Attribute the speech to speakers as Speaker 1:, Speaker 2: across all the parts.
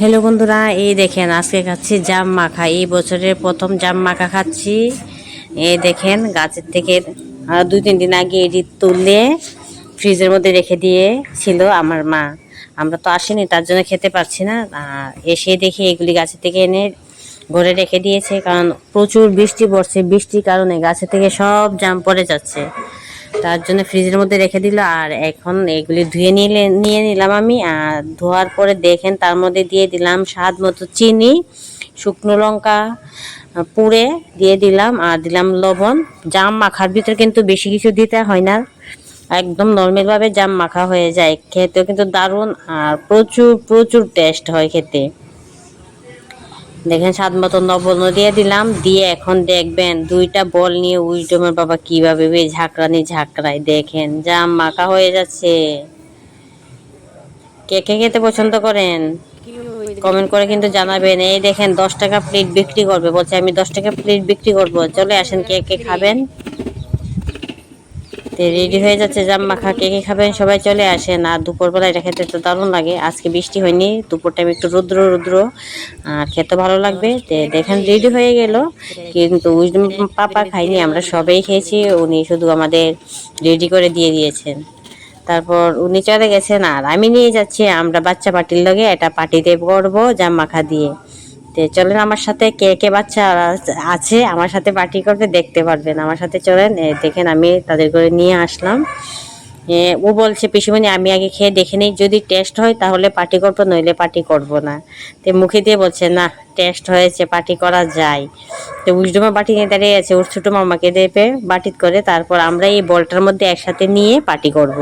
Speaker 1: Hello বন্ধুরা, এই দেখেন আজকে খাচ্ছি জাম মাখা। এই বছরের প্রথম জাম মাখা খাচ্ছি। এই দেখেন গাছের থেকে দুই, তিন দিন আগে এটি তুলে ফ্রিজের মধ্যে রেখে দিয়ে ছিল আমার মা। আমরা তো আসিনি, তার জন্য খেতে পারছি না। এসে দেখি এগুলি গাছের থেকে এনে ঘরে রেখে দিয়েছে, কারণ প্রচুর বৃষ্টি পড়ছে। বৃষ্টির কারণে গাছের থেকে সব জাম পড়ে যাচ্ছে। তার জন্য ফ্রিজের মধ্যে রেখে দিল, আর এখন এগুলি ধুয়ে নিলে, নিয়ে নিলাম আমি, আর ধোয়ার পরে দেখেন তার মধ্যে দিয়ে দিলাম স্বাদ মতো চিনি, শুকনো লঙ্কা পুড়ে দিয়ে দিলাম, আর দিলাম লবণ। জাম মাখার ভিতরে কিন্তু বেশি কিছু দিতে হয় না, একদম নর্মালভাবে জাম মাখা হয়ে যায়, খেতেও কিন্তু দারুণ, আর প্রচুর প্রচুর টেস্ট হয় খেতে। দেখেন স্বাদ মতো নবল দিয়ে দিলাম, দিয়ে এখন দেখবেন দুইটা বল নিয়ে উইজডমের বাবা কীভাবে ঝাঁকড়ানি ঝাঁকড়ায় দেখেন, জাম মাখা হয়ে যাচ্ছে। কে কে খেতে পছন্দ করেন? কমেন্ট করে কিন্তু জানাবেন। এই দেখেন দশ টাকা প্লেট বিক্রি করবে, বলছে আমি দশ টাকা প্লেট বিক্রি করব। চলে আসেন কে কে খাবেন। রেডি হয়ে যাচ্ছে জাম মাখা কে কে খাবেন? সবাই চলে আসেন। আর দুপুরবেলা এটা খেতে তো দারুণ লাগে। আজকে বৃষ্টি হয়নি, দুপুর টাইম একটু রুদ্র রুদ্র। আর খেতে ভালো লাগবে। দেখেন রেডি হয়ে গেল। কিন্তু পাপা খাইনি, আমরা সবাই খেয়েছি। উনি শুধু আমাদের রেডি করে দিয়ে দিয়েছেন। তারপর উনি চলে গেছেন, আর আমি নিয়ে যাচ্ছি আমরা বাচ্চা পার্টির লগে। এটা পার্টিতে করব জাম মাখা দিয়ে। তে চলেন আমার সাথে কে কে বাচ্চা আছে, আমার সাথে পার্টি করবে, দেখতে পারবেন। আমার সাথে চলেন দেখেন আমি তাদের করে নিয়ে আসলাম। ও বলছে, পিসিমণি, আমি আগে খেয়ে দেখে নিই, যদি টেস্ট হয় তাহলে পার্টি করব, নইলে পার্টি করব না। তো মুখে দিয়ে বলছে, না টেস্ট হয়েছে, পার্টি করা যায়। তো উইজডমা বাটি নিয়ে দাঁড়িয়ে আছে, ওর ছোটো মামাকে দেবে বাটিত করে, তারপর আমরা এই বলটার মধ্যে একসাথে নিয়ে পার্টি করব।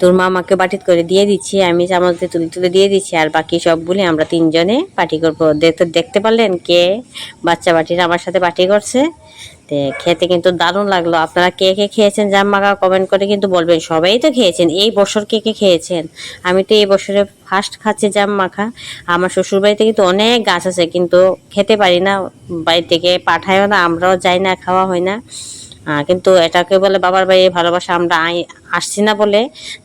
Speaker 1: তোর মামাকে বাটিত করে দিয়ে দিচ্ছি, আমি চামচ দিয়ে তুলে তুলে দিয়ে দিচ্ছি, আর বাকি সবগুলি আমরা তিনজনে পাটি করব। দেখতে দেখতে পারলেন কে বাচ্চা বাটিরা আমার সাথে পার্টি করছে? তে খেতে কিন্তু দারুণ লাগল। আপনারা কে কে খেয়েছেন জাম মাখা কমেন্ট করে কিন্তু বলবেন। সবাই তো খেয়েছেন, এই বছর কে কে খেয়েছেন? আমি তো এই বছরে ফার্স্ট খাচ্ছি জাম মাখা আমার শ্বশুর বাড়িতে কিন্তু অনেক গাছ আছে, কিন্তু খেতে পারি না বাড়ি থেকে পাঠায়ও না, আমরাও যাই না, খাওয়া হয় না। কিন্তু এটাকে বলে, বাবার বাড়ি ভালোবাসা আমরা আসছি না বলে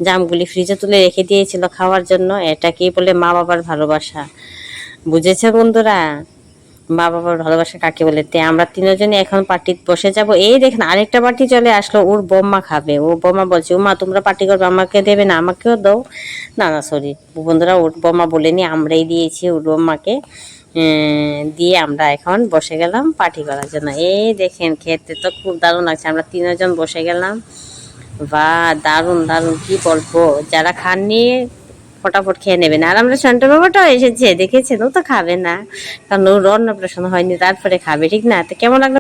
Speaker 1: জামগুলি ফ্রিজে তুলে রেখে দিয়েছিল খাওয়ার জন্য এটাকেই বলে মা বাবার ভালোবাসা? বুঝেছে বন্ধুরা? মা বাবার ভালোবাসা কাকে বলে? তে আমরা তিনজনে এখন পার্টি বসে যাব। এই দেখেন, আরেকটা পার্টি চলে আসলো, ওর বোম্মা খাবে। ও বোমা বলছে ও মা তোমরা পার্টি করবে, আমাকে দেবে না, আমাকেও দাও। না না সরি বন্ধুরা, ওর বোমা বলেনি, আমরাই দিয়েছি ওর বোম্মাকে দিয়ে আমরা এখন বসে গেলাম পার্টি করার জন্য। এই দেখেন, খেতে তো খুব দারুণ লাগছে। আমরা তিনজন বসে গেলাম। বা দারুণ দারুণ। কি বলব? যারা খাননি, ফটাফট খেয়ে নেবেন। আর আমরা সন্টু বাবাটাও এসেছে দেখেছেন ও তো খাবে না। কারণ ওর অন্নপ্রাশন হয়নি, তারপরে খাবে, ঠিক না? তো কেমন লাগল?